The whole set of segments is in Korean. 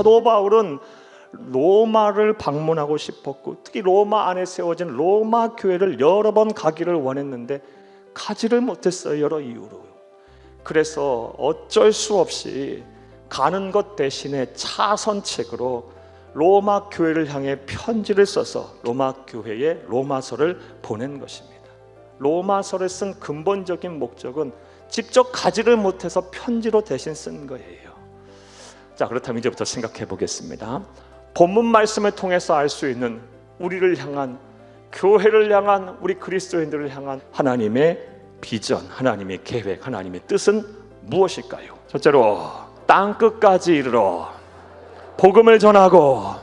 사도 바울은 로마를 방문하고 싶었고 특히 로마 안에 세워진 로마 교회를 여러 번 가기를 원했는데 가지를 못했어요 여러 이유로 그래서 어쩔 수 없이 가는 것 대신에 차선책으로 로마 교회를 향해 편지를 써서 로마 교회에 로마서를 보낸 것입니다. 로마서를 쓴 근본적인 목적은 직접 가지를 못해서 편지로 대신 쓴 거예요. 자, 그렇다면 이제부터 생각해 보겠습니다. 본문 말씀을 통해서 알 수 있는 우리를 향한 교회를 향한 우리 그리스도인들을 향한 하나님의 비전, 하나님의 계획, 하나님의 뜻은 무엇일까요? 첫째로 땅 끝까지 이르러 복음을 전하고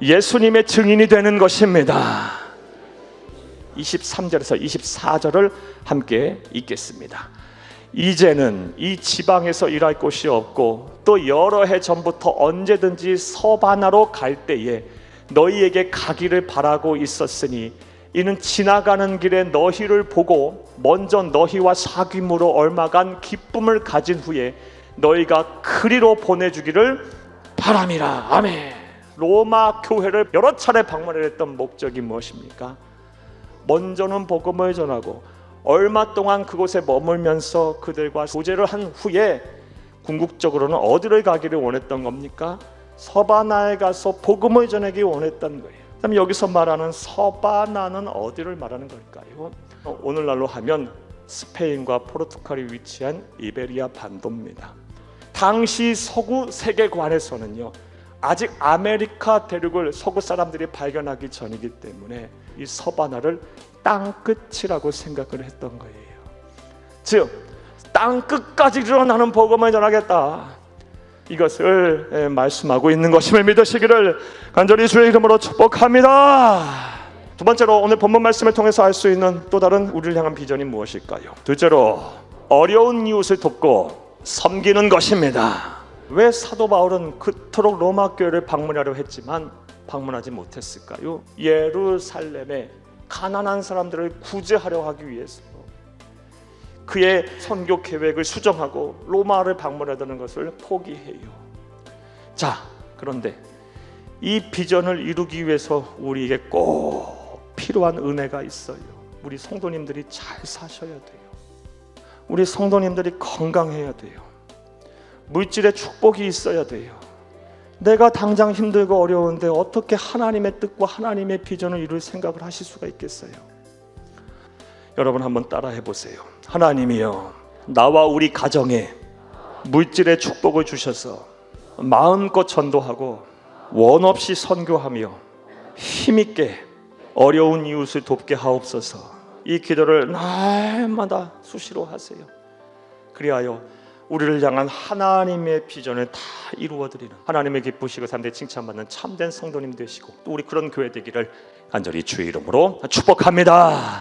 예수님의 증인이 되는 것입니다. 23절에서 24절을 함께 읽겠습니다. 이제는 이 지방에서 일할 곳이 없고 또 여러 해 전부터 언제든지 서바나로 갈 때에 너희에게 가기를 바라고 있었으니 이는 지나가는 길에 너희를 보고 먼저 너희와 사귐으로 얼마간 기쁨을 가진 후에 너희가 그리로 보내주기를 바람이라 아멘. 로마 교회를 여러 차례 방문을 했던 목적이 무엇입니까? 먼저는 복음을 전하고 얼마 동안 그곳에 머물면서 그들과 교제를 한 후에 궁극적으로는 어디를 가기를 원했던 겁니까? 서바나에 가서 복음을 전하기 원했던 거예요. 그럼 여기서 말하는 서바나는 어디를 말하는 걸까요? 어, 오늘날로 하면 스페인과 포르투갈이 위치한 이베리아 반도입니다. 당시 서구 세계관에서는요 아직 아메리카 대륙을 서구 사람들이 발견하기 전이기 때문에 이 서바나를 땅 끝이라고 생각을 했던 거예요. 즉 땅 끝까지 일어나는 복음을 전하겠다. 이것을 예, 말씀하고 있는 것임을 믿으시기를 간절히 주의 이름으로 축복합니다. 두 번째로 오늘 본문 말씀을 통해서 알 수 있는 또 다른 우리를 향한 비전이 무엇일까요? 둘째로 어려운 이웃을 돕고 섬기는 것입니다. 왜 사도 바울은 그토록 로마 교회를 방문하려 했지만 방문하지 못했을까요? 예루살렘에 가난한 사람들을 구제하려 하기 위해서 그의 선교 계획을 수정하고 로마를 방문하려는 것을 포기해요. 자, 그런데 이 비전을 이루기 위해서 우리에게 꼭 필요한 은혜가 있어요. 우리 성도님들이 잘 사셔야 돼요. 우리 성도님들이 건강해야 돼요. 물질의 축복이 있어야 돼요. 내가 당장 힘들고 어려운데 어떻게 하나님의 뜻과 하나님의 비전을 이룰 생각을 하실 수가 있겠어요? 여러분 한번 따라해 보세요. 하나님이여, 나와 우리 가정에 물질의 축복을 주셔서 마음껏 전도하고 원 없이 선교하며 힘있게 어려운 이웃을 돕게 하옵소서. 이 기도를 날마다 수시로 하세요. 그리하여 우리를 향한 하나님의 비전을 다 이루어 드리는 하나님의 기쁘시고 사람들의 칭찬받는 참된 성도님 되시고 또 우리 그런 교회 되기를 간절히 주의 이름으로 축복합니다.